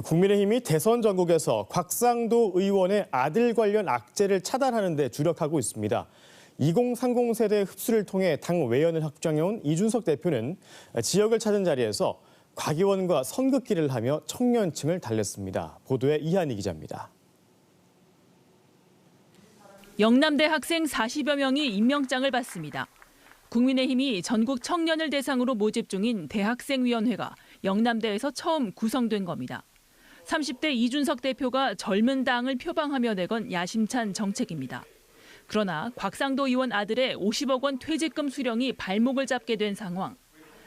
국민의힘이 대선 전국에서 곽상도 의원의 아들 관련 악재를 차단하는 데 주력하고 있습니다. 2030 세대 흡수를 통해 당 외연을 확장해온 이준석 대표는 지역을 찾은 자리에서 곽 의원과 선긋기를 하며 청년층을 달랬습니다. 보도에 이한희 기자입니다. 영남대 학생 40여 명이 임명장을 받습니다. 국민의힘이 전국 청년을 대상으로 모집 중인 대학생위원회가 영남대에서 처음 구성된 겁니다. 30대 이준석 대표가 젊은 당을 표방하며 내건 야심찬 정책입니다. 그러나 곽상도 의원 아들의 50억 원 퇴직금 수령이 발목을 잡게 된 상황.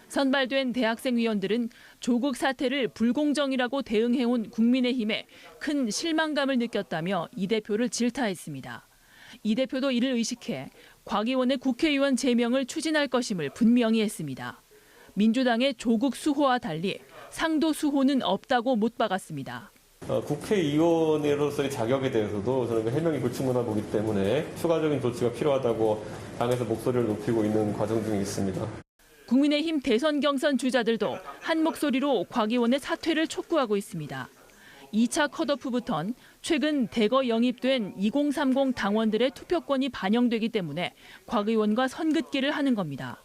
선발된 대학생 위원들은 조국 사태를 불공정이라고 대응해온 국민의힘에 큰 실망감을 느꼈다며 이 대표를 질타했습니다. 이 대표도 이를 의식해 곽 의원의 국회의원 제명을 추진할 것임을 분명히 했습니다. 민주당의 조국 수호와 달리 상도 수호는 없다고 못 박았습니다. 어, 국회의원으로서의 자격에 대해서도 저는 그 해명이 불충분하고 보기 때문에 추가적인 조치가 필요하다고 당에서 목소리를 높이고 있는 과정 중에 있습니다. 국민의힘 대선 경선 주자들도 한 목소리로 곽 의원의 사퇴를 촉구하고 있습니다. 2차 컷오프부턴 최근 대거 영입된 2030 당원들의 투표권이 반영되기 때문에 곽 의원과 선긋기를 하는 겁니다.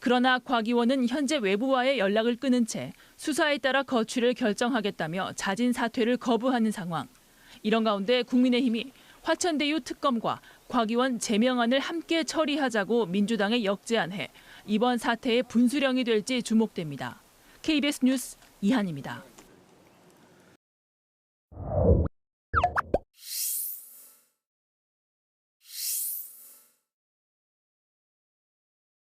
그러나 곽 의원은 현재 외부와의 연락을 끊은 채 수사에 따라 거취를 결정하겠다며 자진 사퇴를 거부하는 상황. 이런 가운데 국민의힘이 화천대유 특검과 곽 의원 제명안을 함께 처리하자고 민주당에 역제안해 이번 사태의 분수령이 될지 주목됩니다. KBS 뉴스 이한입니다.